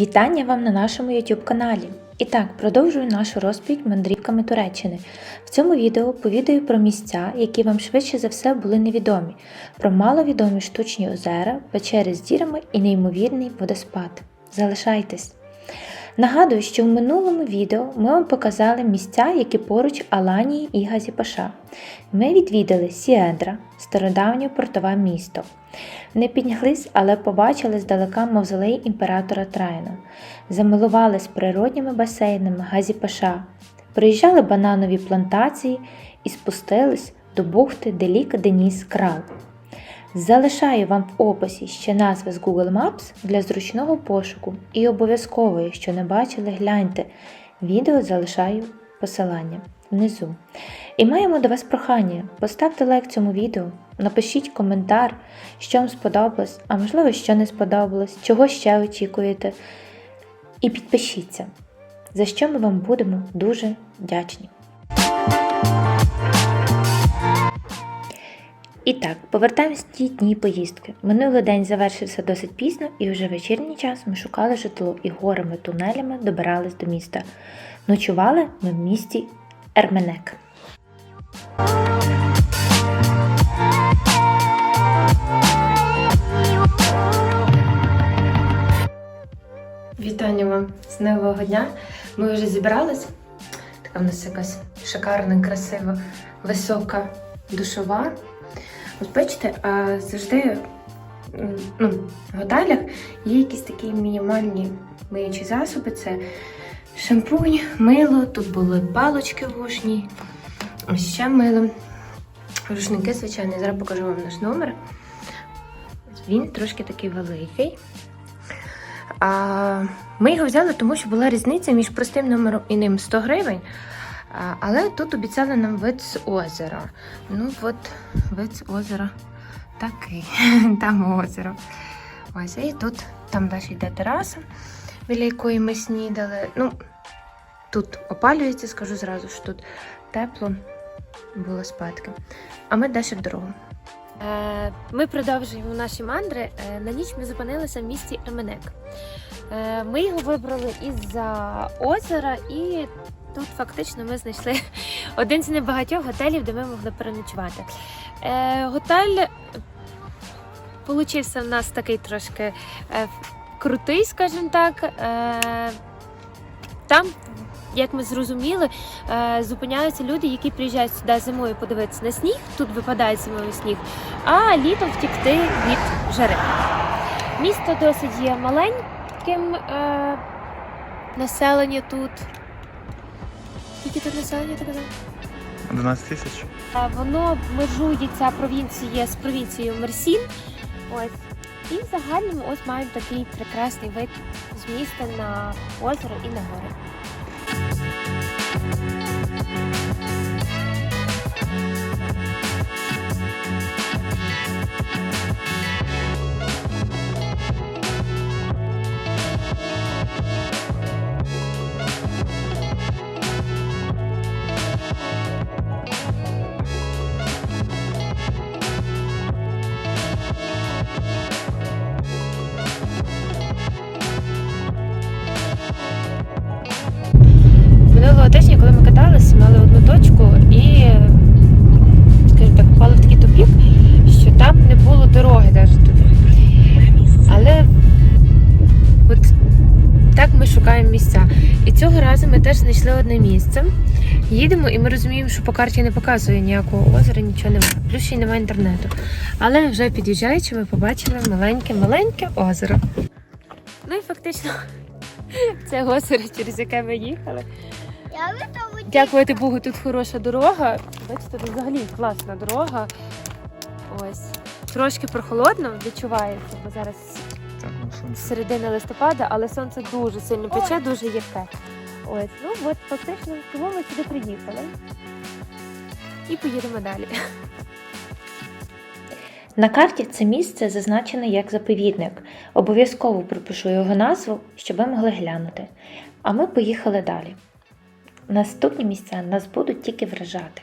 Вітання вам на нашому YouTube каналі. І так, продовжую нашу розповідь мандрівками Туреччини. В цьому відео повідаю про місця, які вам швидше за все були невідомі, про маловідомі штучні озера, печери з дірами і неймовірний водоспад. Залишайтесь! Нагадую, що в минулому відео ми вам показали місця, які поруч Аланії і Газіпаша. Ми відвідали Сіедра, стародавнє портове місто. Не підняглись, але побачили здалека мавзолей імператора Трайна, замилувались природніми басейнами Газіпаша, проїжджали бананові плантації і спустились до бухти Деліка Деніс Крал. Залишаю вам в описі ще назви з Google Maps для зручного пошуку і обов'язково, якщо не бачили, гляньте. Відео залишаю посилання внизу. І маємо до вас прохання: поставте лайк цьому відео, напишіть коментар, що вам сподобалось, а можливо, що не сподобалось, чого ще очікуєте. І підпишіться, за що ми вам будемо дуже вдячні. І так, повертаємось ті дні поїздки. Минулий день завершився досить пізно, і вже вечірній час ми шукали житло і горами тунелями добирались до міста. Ночували ми в місті Ерменек. Вітання вам з нового дня. Ми вже зібрались. Така в нас якась шикарна, красива, висока душова. Бачите, а завжди ну, в готелях є якісь такі мінімальні миючі засоби. Це шампунь, мило, тут були палочки вушні, ще мило. Рушники, звичайно, зараз покажу вам наш номер. Він трошки такий великий. А, ми його взяли, тому що була різниця між простим номером і ним 100 гривень. Але тут обіцяли нам вид з озера. Ну, от вид з озера такий. Там озеро. Ось, і тут там далі йде тераса, біля якої ми снідали. Ну, тут опалюється, скажу зразу, що тут тепло було спадки. А ми далі в дорогу. Е, Ми продовжуємо наші мандри. Е, На ніч ми зупинилися в місті Еменек. Е, Ми його вибрали із-за озера, і тут фактично ми знайшли один з небагатьох готелів, де ми могли переночувати. Е, Готель получився в нас такий трошки е, крутий, скажімо так. Е, Там, як ми зрозуміли, е, зупиняються люди, які приїжджають сюди зимою подивитися на сніг. Тут випадає зимою сніг, а літом втікти від жари. Місто досить є маленьким. Е, населення тут. Скільки тут населення ти казав? 11 тисяч. Воно межує ця провінція з провінцією Мерсін. Ось. І в загальному ось маємо такий прекрасний вид з міста на озеро і на гори. Шукаємо місця. І цього разу ми теж знайшли одне місце. Їдемо і ми розуміємо, що по карті не показує ніякого озера, нічого немає. Плюс ще й немає інтернету. Але вже під'їжджаючи, ми побачили маленьке-маленьке озеро. Ну і фактично це озеро, через яке ми їхали. Дякувати Богу, тут хороша дорога. Бачите, тут взагалі класна дорога. Ось. Трошки прохолодно відчувається, бо зараз Ну, сонце. середина листопада, але сонце дуже сильно пече, дуже ярке. Ось, ну от фактично, тому ми сюди приїхали. І поїдемо далі. На карті це місце зазначене як заповідник. Обов'язково пропишу його назву, щоб ви могли глянути. А ми поїхали далі. Наступні місця нас будуть тільки вражати.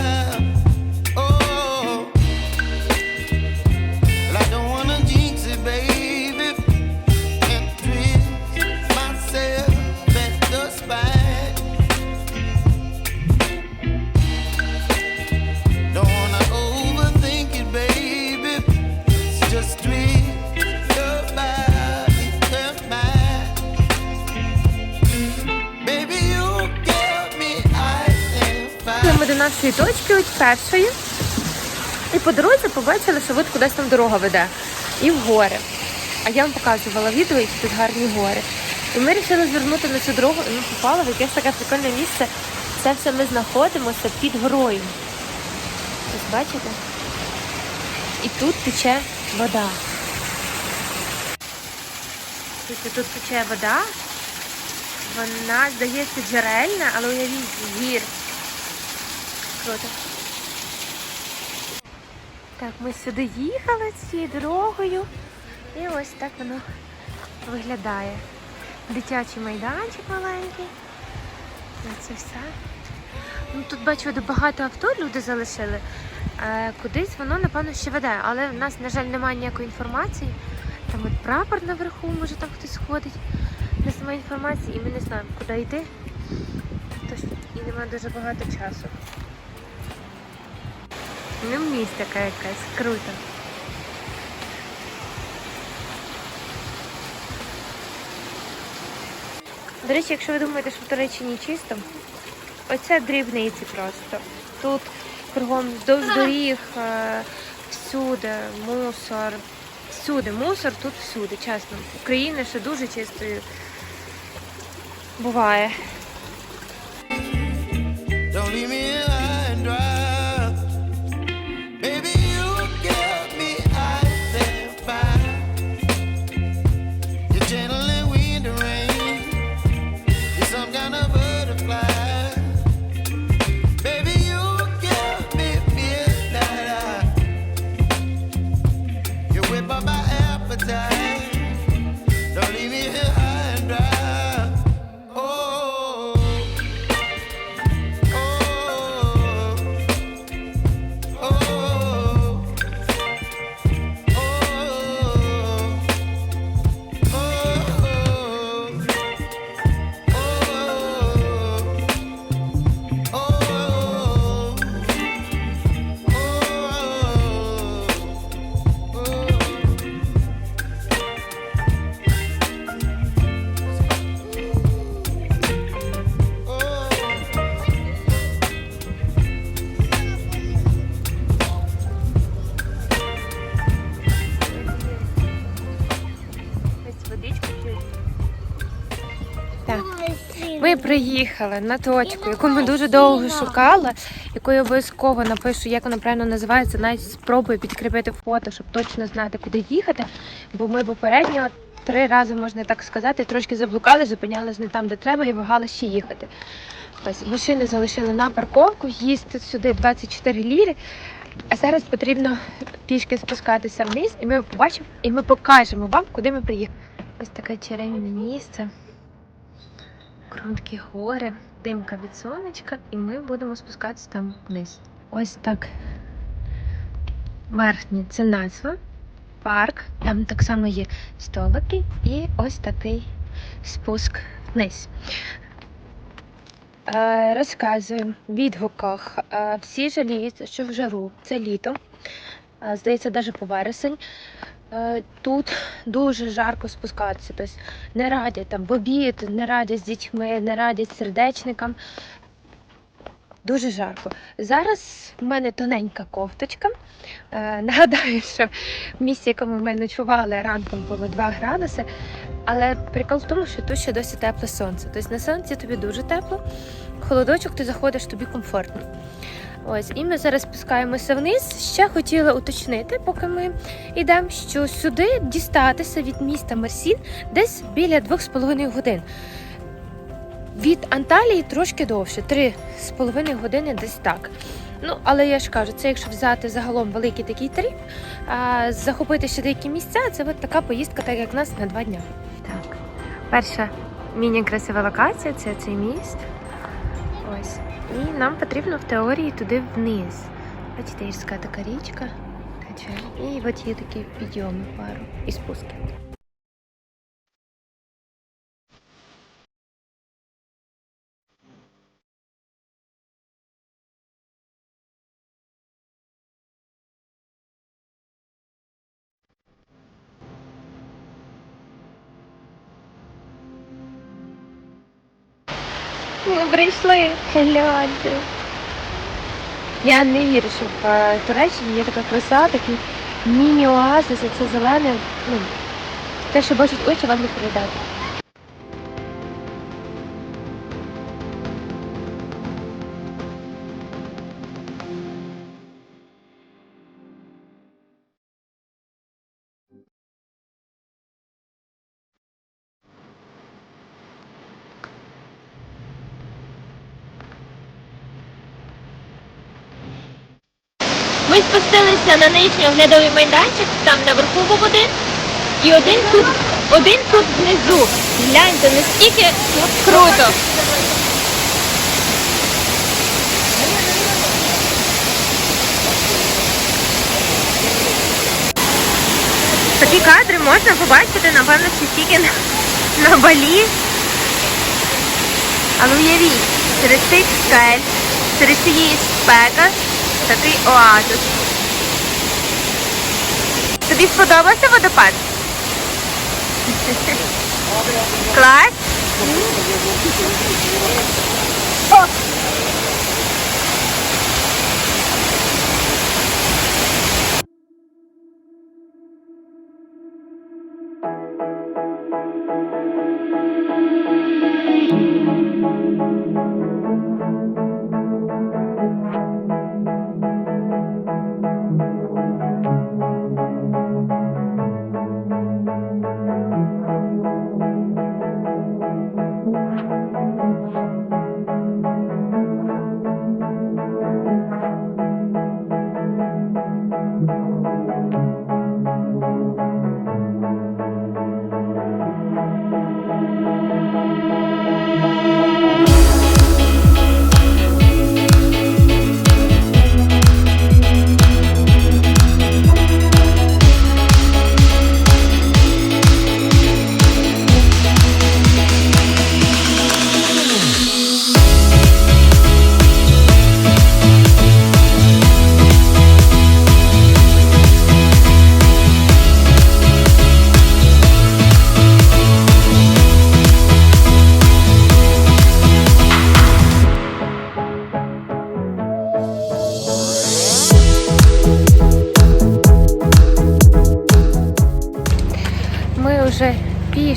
Нашої точки, от першої. І по дорозі побачили, що от кудись там дорога веде. І в гори. А я вам показувала відео, які тут гарні гори. І ми вирішили звернути на цю дорогу, і ми попали в якесь таке прикольне місце. Це все ми знаходимося під горою. Ось бачите? І тут тече вода. Тут тече вода. Вона, здається, джерельна, але уявіть гір. Круто. Так, ми сюди їхали цією дорогою. І ось так воно виглядає. Дитячий майданчик маленький. Це все. Ну, тут бачу, багато авто люди залишили. Е, кудись воно, напевно, ще веде, але в нас, на жаль, немає ніякої інформації. Там от прапор наверху, може там хтось ходить. Нас немає інформації і ми не знаємо, куди йти. Тож і немає дуже багато часу. Ну, містика якась, круто. До речі, якщо ви думаєте, що в Туреччині чисто, оце дрібниці просто. Тут кругом вздовж доріг, е, всюди мусор. Всюди мусор, тут всюди, чесно. Україна ще дуже чистою буває. Don't leave me приїхали на точку, яку ми дуже довго шукали, яку я обов'язково напишу, як вона правильно називається. Навіть спробую підкріпити фото, щоб точно знати, куди їхати. Бо ми попередньо три рази, можна так сказати, трошки заблукали, зупинялись не там, де треба, і вагали ще їхати. Машини залишили на парковку, їсти сюди 24 ліри. А зараз потрібно пішки спускатися вниз, і ми побачимо, і ми покажемо вам, куди ми приїхали. Ось таке черемне місце. Круткі гори, димка від сонечка, і ми будемо спускатися там вниз. Ось так. Верхнє це назва, парк. Там так само є столики і ось такий спуск вниз. Е, розказую в відгуках. Е, всі жаліють, що в жару це літо. Е, здається, навіть по вересень. Е, тут дуже жарко спускатися. Тобто не радять там в обід, не радять з дітьми, не радять сердечникам. Дуже жарко. Зараз в мене тоненька кофточка. Е, нагадаю, що в місці, якому ми ночували, ранком було 2 градуси. Але прикол в тому, що тут ще досі тепле сонце. Тобто на сонці тобі дуже тепло, холодочок ти заходиш, тобі комфортно. Ось, і ми зараз спускаємося вниз. Ще хотіла уточнити, поки ми йдемо, що сюди дістатися від міста Мерсін десь біля 2,5 годин. Від Анталії трошки довше, 3,5 години десь так. Ну, але я ж кажу, це якщо взяти загалом великий такий тріп, а захопити ще деякі місця, це от така поїздка, так як в нас на два дня. Так, перша міні-красива локація, це цей міст. Ось. І нам потрібно в теорії туди вниз. Бачите, гірська така річка. І от є такі підйоми пару і спуски. Ми прийшли. Гляньте. Я не вірю, що в е, Туреччині є така краса, такий міні-оазис, і це зелене. Ну, те, що бачить очі, вам не передати. Ми спустилися на нижній оглядовий майданчик, там наверху був один. І один тут, один тут внизу. Гляньте, наскільки круто. Такі кадри можна побачити, напевно, ще тільки на, на балі. Але уявіть, серед цих скель, серед цієї спека, такий оазис. Тобі сподобався водопад? Клас? Ми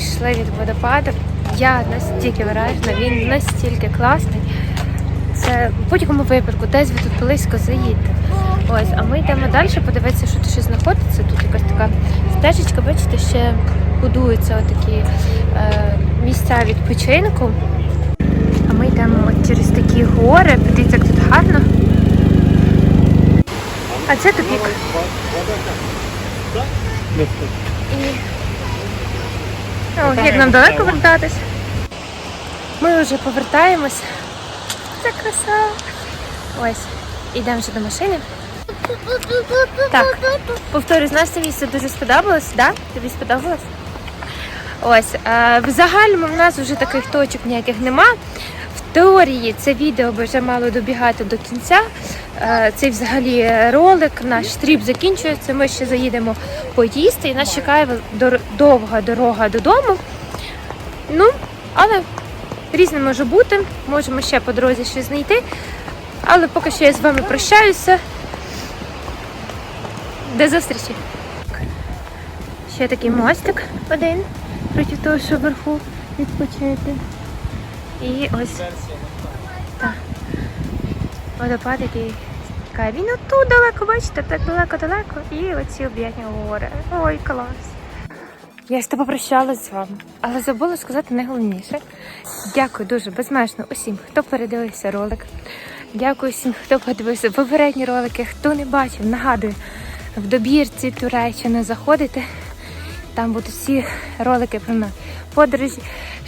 пішли від водопаду. Я настільки вражена, він настільки класний. Це в будь-якому випадку, десь ви тут близько заїдьте. Ось, а ми йдемо далі, подивитися, що тут ще знаходиться. Тут якась така стежечка, бачите, ще будуються отакі е, місця відпочинку. А ми йдемо от через такі гори. Подивіться, як тут гарно. А це тупік. І о, як нам далеко вертатись? Ми вже повертаємось. Це краса. Ось, йдемо вже до машини. Так, повторюсь, нас це місце дуже сподобалось, да? Тобі сподобалось? Ось, е, в загальному в нас вже таких точок ніяких нема. Теорії це відео би вже мало добігати до кінця. Е, Цей взагалі ролик, наш тріп закінчується. Ми ще заїдемо поїсти і нас чекає довга дорога додому. Ну, але різне може бути. Можемо ще по дорозі щось знайти. Але поки що я з вами прощаюся. До зустрічі! Ще такий мостик один проти того, що вверху відпочити. І ось так. Водопад, який тікає. Він отут далеко, бачите, так далеко-далеко. І оці об'єдні гори. Ой, клас. Я ж то попрощалась з вами, але забула сказати найголовніше. Дякую дуже безмежно усім, хто передивився ролик. Дякую всім, хто подивився попередні ролики. Хто не бачив, нагадую, в добірці Туреччини заходите Там будуть всі ролики про мене. подорожі.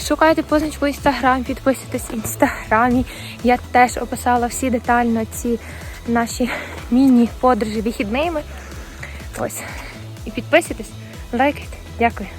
Шукайте позначку інстаграм, підписуйтесь в інстаграмі. Я теж описала всі детально ці наші міні-подорожі вихідними. Ось. І підписуйтесь, лайкайте. Дякую.